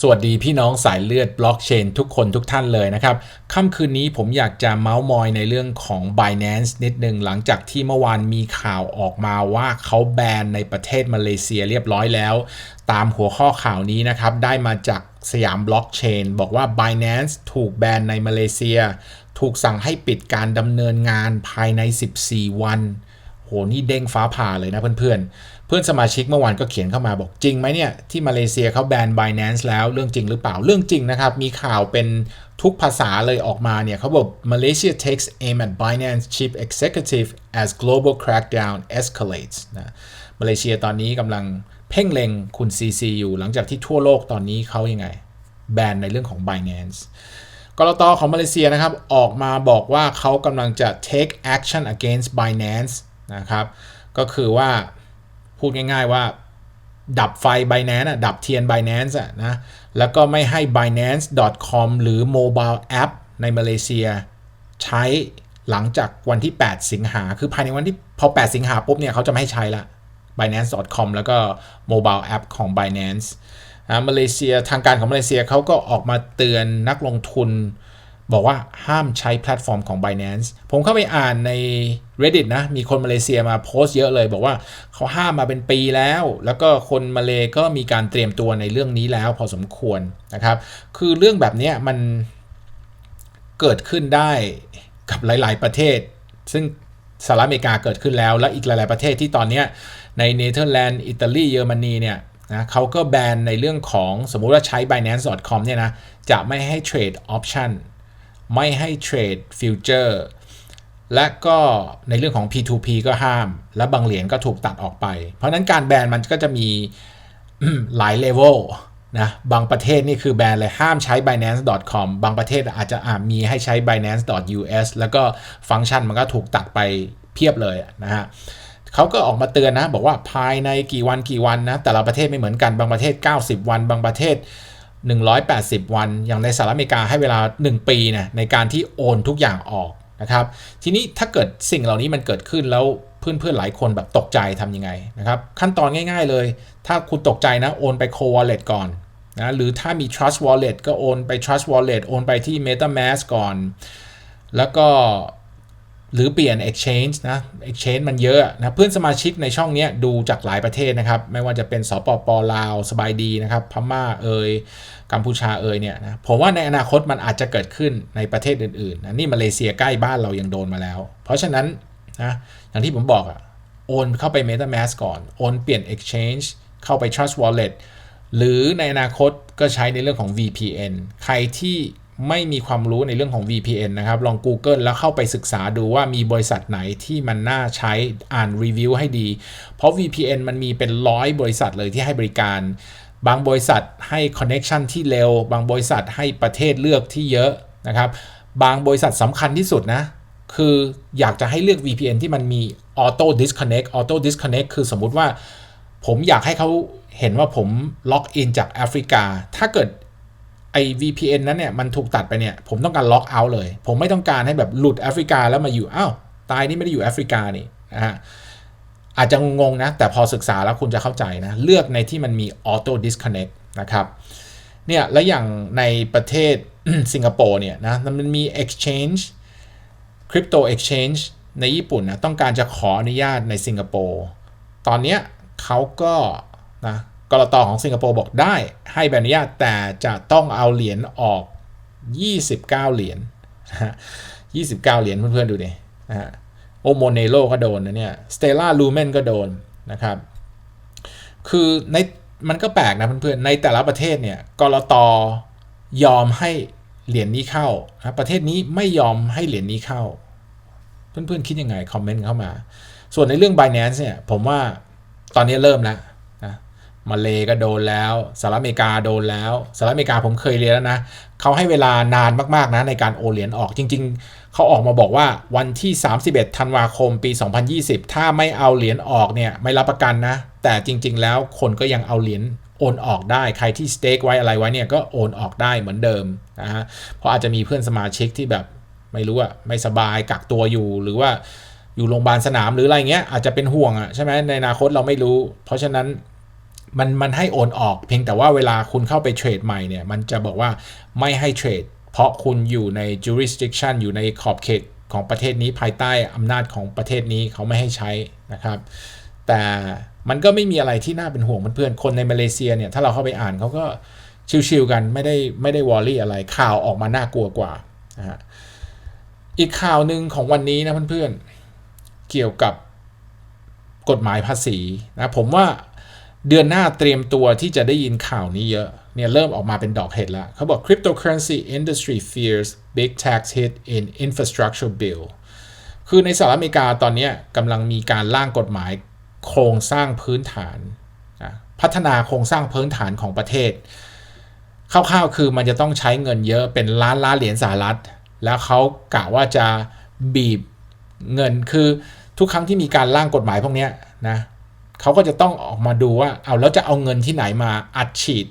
สวัสดีพี่น้องสายเลือดบล็อกเชนทุกคนทุกท่านเลยนะครับค่ำคืนนี้ผมอยากจะเมาส์มอยในเรื่องของ Binance นิดหนึ่งหลังจากที่เมื่อวานมีข่าวออกมาว่าเขาแบนในประเทศมาเลเซียเรียบร้อยแล้ว ตามหัวข้อข่าวนี้นะครับ ได้มาจากสยามบล็อกเชนบอกว่า Binance ถูกแบนในมาเลเซีย ถูกสั่งให้ปิดการดำเนินงานภายใน 14 วัน โหนี่เด้งฟ้าผ่าเลยนะเพื่อนๆ เพื่อนสมาชิกเมื่อวานก็เขียนเข้ามาบอกจริงไหมเนี่ย ที่มาเลเซียเขาแบน Binance แล้วเรื่องจริงหรือเปล่าเรื่องจริงนะครับ มีข่าวเป็นทุกภาษาเลยออกมาเนี่ยเขาบอก Malaysia takes aim at Binance chief executive as global crackdown escalates นะมาเลเซียตอนนี้กำลังเพ่งเล็งคุณ CC อยู่หลังจากที่ทั่วโลกตอนนี้เขายังไง แบนในเรื่องของ Binance กรตของมาเลเซียนะครับออกมาบอกว่าเขากำลังจะ take action against Binance นะครับ ก็คือว่าพูดง่ายๆว่าดับไฟ Binance อะดับเทียน Binance อะนะ แล้วก็ไม่ให้ binance.com หรือ mobile app ในมาเลเซีย ใช้หลังจากวันที่ 8 สิงหา คือภายในวันที่พอ 8 สิงหาปุ๊บเนี่ยเขาจะไม่ให้ใช้ละ binance.com แล้วก็ mobile app ของ Binance นะมาเลเซียทางการของมาเลเซียเขาก็ออกมาเตือนนักลงทุน บอกว่าห้ามใช้แพลตฟอร์มของ Binance ผมเข้าไปอ่านใน Reddit นะ มีคนมาเลเซียมาโพสต์เยอะเลย บอกว่าเขาห้ามมาเป็นปีแล้ว แล้วก็คนมาเลก็มีการเตรียมตัวในเรื่องนี้แล้วพอสมควรนะครับ คือเรื่องแบบนี้มันเกิดขึ้นได้กับหลาย ๆ ประเทศ ซึ่งสหรัฐอเมริกาเกิดขึ้นแล้ว และอีกหลาย ๆ ประเทศที่ตอนนี้ในเนเธอร์แลนด์ อิตาลี เยอรมนีเนี่ยนะเขาก็แบนในเรื่องของสมมุติว่าใช้ binance.com เนี่ยนะ จะไม่ให้เทรดออปชัน ไม่ให้เทรดฟิวเจอร์และก็ในเรื่องของ P2P ก็ห้าม และบางเหรียญก็ถูกตัดออกไป เพราะนั้นการแบนมันก็จะมีหลายเลเวลนะบางประเทศนี่คือแบนเลยห้ามใช้ binance.com บางประเทศอาจจะอามีให้ใช้ binance.us แล้วก็ฟังก์ชันมันก็ถูกตัดไปเพียบเลยนะฮะเขาก็ออกมาเตือนนะ บอกว่าภายในกี่วันกี่วันนะ แต่ละประเทศไม่เหมือนกันบางประเทศ 90 วัน บางประเทศ 180 วัน อย่างในสหรัฐอเมริกาให้เวลา 1 ปีนะในการที่โอนทุกอย่างออกนะครับ ทีนี้ถ้าเกิดสิ่งเหล่านี้มันเกิดขึ้นแล้วเพื่อนๆหลายคนแบบตกใจทำยังไงนะครับ ขั้นตอนง่ายๆเลย ถ้าคุณตกใจนะโอนไป co wallet ก่อนนะหรือถ้ามี trust wallet ก็โอนไป trust wallet โอนไปที่ metamask ก่อน แล้วก็ หรือเปลี่ยน exchange นะ exchange มันเยอะนะเพื่อนสมาชิกในช่องนี้ดูจากหลายประเทศนะครับ ไม่ว่าจะเป็นสปปลาว สบายดีนะครับ พม่าเอยกัมพูชาเอยเนี่ยนะผมว่าในอนาคตมันอาจจะเกิดขึ้นในประเทศอื่นๆนะนี่มาเลเซียใกล้บ้านเรายังโดนมาแล้ว เพราะฉะนั้นนะอย่างที่ผมบอกอะโอนเข้าไป MetaMask ก่อน โอนเปลี่ยน exchange เข้าไป Trust Wallet หรือในอนาคตก็ใช้ในเรื่องของ VPN ใครที่ ไม่มีความรู้ในเรื่องของ VPN นะครับ ลอง Google แล้วเข้าไปศึกษาดูว่ามีบริษัทไหนที่มันน่าใช้อ่านรีวิวให้ดี เพราะ VPN มันมีเป็นร้อยบริษัทเลยที่ให้บริการ บางบริษัทให้ connection ที่เร็ว บางบริษัทให้ประเทศเลือกที่เยอะนะครับ บางบริษัทสำคัญที่สุดนะ คืออยากจะให้เลือก VPN ที่มันมี auto disconnect auto disconnect คือสมมุติว่า ผมอยากให้เขาเห็นว่าผมล็อกอินจากแอฟริกา ถ้าเกิด ไอ้ VPN นั้นเนี่ยมันถูกตัดไปเนี่ยผมต้องการล็อกเอาท์เลย ผมไม่ต้องการให้แบบหลุดแอฟริกาแล้วมาอยู่อ้าวตายนี่ไม่ได้อยู่แอฟริกานี่นะฮะอาจจะงงนะ แต่พอศึกษาแล้วคุณจะเข้าใจนะ เลือกในที่มันมี auto disconnect นะครับเนี่ยและอย่างในประเทศสิงคโปร์เนี่ยนะมันมี exchange crypto exchange ในญี่ปุ่นนะต้องการจะขออนุญาตในสิงคโปร์ตอนนี้เขาก็นะ กรตอของสิงคโปร์บอกได้ให้ใบอนุญาตแต่จะต้องเอาเหรียญออก 29 เหรียญนะฮะ29 เหรียญเพื่อนๆดูดินะฮะโอโมเนโลก็โดนนะเนี่ยสเตล่าลูเมนก็โดนนะครับ คือในมันก็แปลกนะเพื่อนๆในแต่ละประเทศเนี่ยกรตอยอมให้เหรียญนี้เข้านะประเทศนี้ไม่ยอมให้เหรียญนี้เข้า เพื่อนๆคิดยังไง คอมเมนต์เข้ามา ส่วนในเรื่อง Binance เนี่ยผมว่าตอนนี้เริ่มแล้ว มาเลก็โดนแล้วสหรัฐอเมริกาโดนแล้วสหรัฐอเมริกาผมเคยเรียนแล้วนะเขาให้เวลานานมากๆนะในการโอนเหรียญออกจริง ๆเขาออกมาบอกว่าวันที่ 31 ธันวาคมปี 2020 ถ้าไม่เอาเหรียญออกเนี่ยไม่รับประกันนะ แต่จริง ๆ แล้วคนก็ยังเอาเหรียญโอนออกได้ใครที่สเต็กไว้อะไรไว้เนี่ยก็โอนออกได้เหมือนเดิมนะฮะเพราะอาจจะมีเพื่อนสมาชิกที่แบบไม่รู้อะไม่สบายกักตัวอยู่หรือว่าอยู่โรงพยาบาลสนามหรืออะไรเงี้ยอาจจะเป็นห่วงอะใช่ไหมในอนาคตเราไม่รู้ เพราะฉะนั้น มันมันให้โอนออกเพียงแต่ว่าเวลาคุณเข้าไปเทรดใหม่เนี่ย มันจะบอกว่าไม่ให้เทรด เพราะคุณอยู่ใน jurisdiction อยู่ในขอบเขตของประเทศนี้ภายใต้อำนาจของประเทศนี้เขาไม่ให้ใช้นะครับ แต่มันก็ไม่มีอะไรที่น่าเป็นห่วงเพื่อนๆคนในมาเลเซียเนี่ยถ้าเราเข้าไปอ่านเขาก็ชิวๆกันไม่ได้ไม่ได้วอรี่อะไรข่าวออกมาน่ากลัวกว่านะฮะอีกข่าวหนึ่งของวันนี้นะเพื่อนๆเกี่ยวกับกฎหมายภาษีนะผมว่า เดือนหน้าเตรียมตัวที่จะได้ยินข่าวนี้เยอะ เนี่ยเริ่มออกมาเป็นดอกเห็ดแล้ว เขาบอก cryptocurrency industry fears big tax hit in infrastructure bill คือในสหรัฐอเมริกาตอนนี้กำลังมีการร่างกฎหมายโครงสร้างพื้นฐาน พัฒนาโครงสร้างพื้นฐานของประเทศ คร่าวๆคือมันจะต้องใช้เงินเยอะเป็นล้านล้านเหรียญสหรัฐ แล้วเขากะว่าจะบีบเงินคือทุกครั้งที่มีการร่างกฎหมายพวกนี้นะ เขาก็จะต้องออกมาดูว่าเอาแล้วจะเอาเงินที่ไหนมาอัดฉีด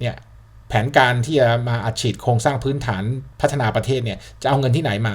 เนี่ยแผนการที่จะมาอัดฉีดโครงสร้างพื้นฐานพัฒนาประเทศเนี่ยจะเอาเงินที่ไหนมา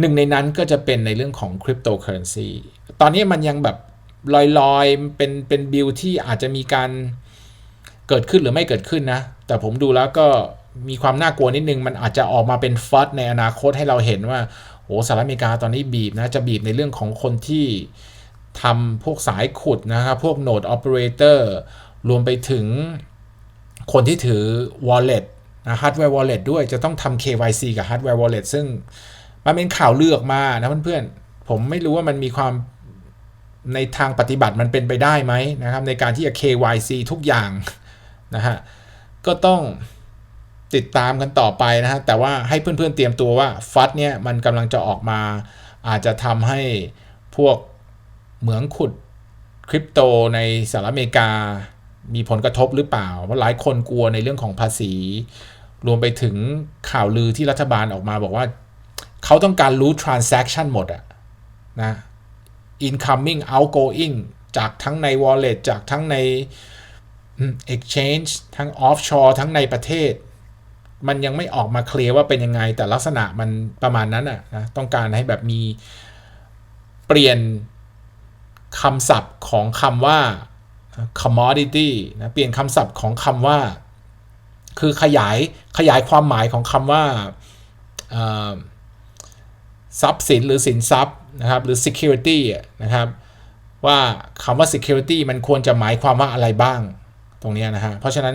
หนึ่งในนั้นก็จะเป็นในเรื่องของคริปโตเคอเรนซีตอนนี้มันยังแบบลอยๆ เป็นเป็นบิลที่อาจจะมีการเกิดขึ้นหรือไม่เกิดขึ้นนะ แต่ผมดูแล้วก็มีความน่ากลัวนิดนึง มันอาจจะออกมาเป็นฟัดในอนาคตให้เราเห็นว่าโอ้สหรัฐอเมริกาตอนนี้บีบนะ จะบีบในเรื่องของคนที่ ทำพวกสายขุดนะครับ พวกโนดออเปอเรเตอร์รวมไปถึงคนที่ถือ wallet นะ hardware wallet ด้วยจะต้องทำ KYC กับ hardware wallet ซึ่งมันเป็นข่าวเลือกมานะเพื่อนๆ ผมไม่รู้ว่ามันมีความในทางปฏิบัติมันเป็นไปได้ไหมนะครับ ในการที่จะ KYC ทุกอย่างนะฮะก็ต้องติดตามกันต่อไปนะฮะแต่ว่าให้เพื่อนๆเตรียมตัวว่าฟัดเนี่ยมันกำลังจะออกมา อาจจะทำให้พวก เหมืองขุดคริปโตในสหรัฐอเมริกา มีผลกระทบหรือเปล่า เพราะหลายคนกลัวในเรื่องของภาษี รวมไปถึงข่าวลือที่รัฐบาลออกมาบอกว่า เขาต้องการรู้ transaction หมดอะนะ incoming outgoing จากทั้งใน wallet จากทั้งใน exchange ทั้ง offshore ทั้งในประเทศ มันยังไม่ออกมาเคลียร์ว่าเป็นยังไง แต่ลักษณะมันประมาณนั้นอะนะ ต้องการให้แบบมีเปลี่ยน คำศัพท์ของคำว่า commodity นะเปลี่ยนคำศัพท์ของคำว่า คือขยายขยายความหมายของคำว่าทรัพย์สินหรือสินทรัพย์นะครับหรือ security นะครับว่าคำว่า security มันควรจะหมายความว่าอะไรบ้างตรงนี้นะฮะเพราะฉะนั้น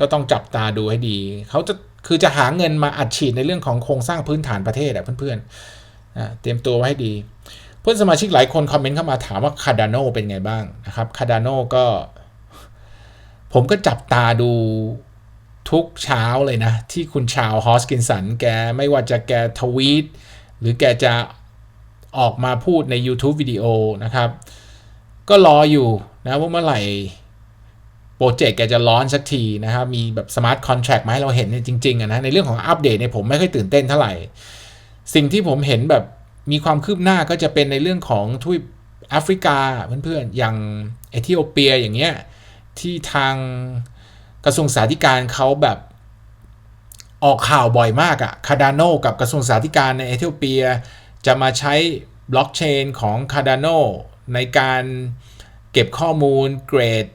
ก็ต้องจับตาดูให้ดี เขาจะคือจะหาเงินมาอัดฉีดในเรื่องของโครงสร้างพื้นฐานประเทศอะเพื่อนๆเตรียมตัวไว้ให้ดี เพื่อนสมาชิกหลายคนคอมเมนต์เข้ามาถามว่าคาร์ดานโนเป็นไงบ้างนะครับคาร์ดานโนก็ ผมก็จับตาดูทุกเช้าเลยนะ ที่คุณชาวฮอสกินสันแกไม่ว่าจะแกทวีตหรือแกจะออกมาพูดใน YouTube วิดีโอนะครับ ก็รออยู่นะว่าเมื่อไหร่โปรเจกต์แกจะร้อนสักทีนะครับ มีแบบสมาร์ทคอนแท็กมาให้เราเห็นจริงๆนะในเรื่องของอัปเดตเนี่ยผมไม่ค่อยตื่นเต้นเท่าไหร่ สิ่งที่ผมเห็นแบบ มีความคืบหน้าก็จะเป็นในเรื่องของทวีปแอฟริกาเพื่อนๆอย่างเอธิโอเปียอย่างเงี้ยที่ทางกระทรวงสาธารณเขาแบบออกข่าวบ่อยมากอะคาดานโนกับกระทรวงสาธารณในเอธิโอเปีย จะมาใช้บล็อกเชนของคาดานโนในการเก็บข้อมูลเกรด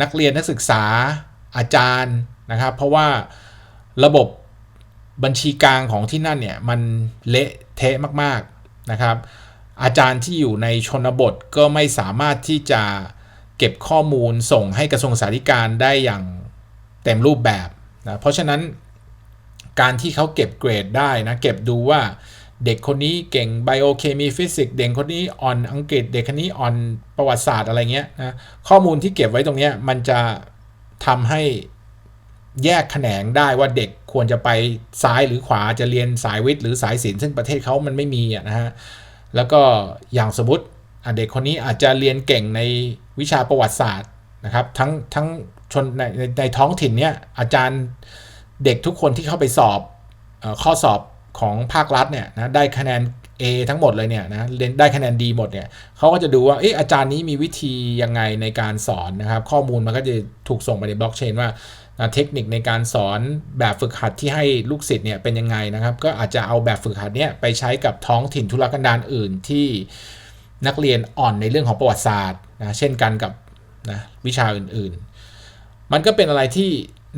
นักเรียนนักศึกษาอาจารย์นะครับ เพราะว่าระบบบัญชีกลางของที่นั่นเนี่ย มันเละเทะมาก นะครับ อาจารย์ที่อยู่ในชนบทก็ไม่สามารถที่จะเก็บข้อมูลส่งให้กระทรวงสาธารณได้อย่างเต็มรูปแบบนะเพราะฉะนั้นการที่เขาเก็บเกรดได้นะ เก็บดูว่าเด็กคนนี้เก่งไบโอเคมีฟิสิกส์เด็กคนนี้อ่อนอังกฤษ เด็กคนนี้อ่อนประวัติศาสตร์อะไรเงี้ยนะข้อมูลที่เก็บไว้ตรงนี้มันจะทำให้ แยกแขนงได้ว่าเด็กควรจะไปซ้ายหรือขวาจะเรียนสายวิทย์หรือสายศิลป์ซึ่งประเทศเขามันไม่มีนะฮะแล้วก็อย่างสมมติเด็กคนนี้อาจจะเรียนเก่งในวิชาประวัติศาสตร์นะครับทั้งทั้งชนในในในท้องถิ่นเนี่ยอาจารย์เด็กทุกคนที่เข้าไปสอบข้อสอบของภาครัฐเนี่ยนะได้คะแนน A ทั้งหมดเลยเนี่ยนะเรียนได้คะแนนดีหมดเนี่ยเขาก็จะดูว่าเอออาจารย์นี้มีวิธียังไงในการสอนนะครับ ข้อมูลมันก็จะถูกส่งไปในบล็อกเชนว่า เทคนิคในการสอนแบบฝึกหัดที่ให้ลูกศิษย์เนี่ยเป็นยังไงนะครับ ก็อาจจะเอาแบบฝึกหัดเนี่ยไปใช้กับท้องถิ่นธุรกันดารอื่นที่นักเรียนอ่อนในเรื่องของประวัติศาสตร์นะเช่นกันกับนะวิชาอื่นๆ มันก็เป็นอะไรที่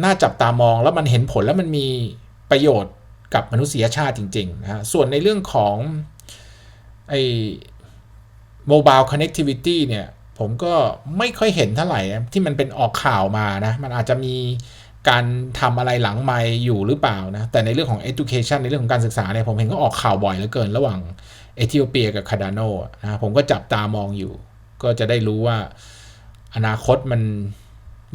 น่าจับตามองแล้วมันเห็นผลแล้วมันมีประโยชน์กับมนุษยชาติจริงๆนะส่วนในเรื่องของไอ้ mobile connectivity เนี่ย ผมก็ไม่ค่อยเห็นเท่าไหร่ที่มันเป็นออกข่าวมานะมันอาจจะมีการทำอะไรหลังไม่อยู่หรือเปล่านะแต่ในเรื่องของ education ในเรื่องของการศึกษาเนี่ยผมเห็นก็ออกข่าวบ่อยเหลือเกิน ระหว่างเอธิโอเปียกับคาดาโนนะผมก็จับตามองอยู่ ก็จะได้รู้ว่าอนาคตมัน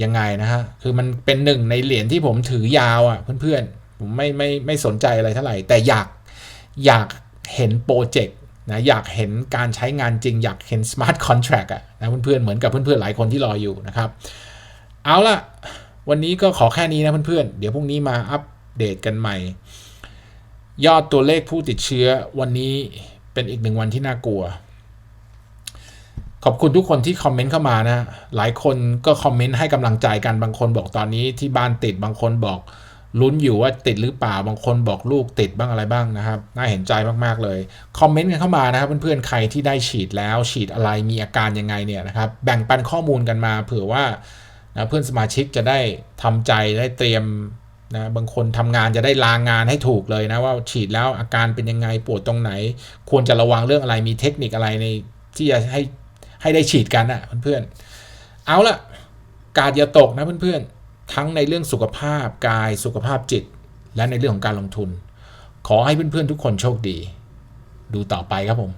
ยังไงนะฮะคือมันเป็นหนึ่งในเหรียญที่ผมถือยาวอะ่ะเพื่อนๆผมไม่ไม่ไม่สนใจอะไรเท่าไหร่ แต่อยากอยากเห็นโปรเจกต์ นะอยากเห็นการใช้งานจริง อยากเห็น smart contract อะนะเพื่อนๆเหมือนกับเพื่อนๆหลายคนที่รออยู่นะครับ เอาล่ะวันนี้ก็ขอแค่นี้นะเพื่อนๆ เดี๋ยวพรุ่งนี้มาอัปเดตกันใหม่ ยอดตัวเลขผู้ติดเชื้อวันนี้เป็นอีกหนึ่งวันที่น่ากลัว ขอบคุณทุกคนที่คอมเมนต์เข้ามานะ หลายคนก็คอมเมนต์ให้กำลังใจกันบางคนบอกตอนนี้ที่บ้านติดบางคนบอก ลุ้นอยู่ว่าติดหรือเปล่าบางคนบอกลูกติดบ้างอะไรบ้างนะครับน่าเห็นใจมากๆเลยคอมเมนต์กันเข้ามานะครับเพื่อนๆใครที่ได้ฉีดแล้วฉีดอะไรมีอาการยังไงเนี่ยนะครับแบ่งปันข้อมูลกันมา เผื่อว่านะเพื่อนสมาชิกจะได้ทำใจได้เตรียมนะบางคนทำงานจะได้ลางงานให้ถูกเลยนะว่าฉีดแล้วอาการเป็นยังไงปวดตรงไหน ควรจะระวังเรื่องอะไรมีเทคนิคอะไรในที่จะให้ให้ได้ฉีดกันอะเพื่อนๆเอาละกาดอย่าตกนะเพื่อนๆ ทั้งในเรื่องสุขภาพกายสุขภาพจิต และในเรื่องของการลงทุน ขอให้เพื่อนๆทุกคนโชคดี ดูต่อไปครับผม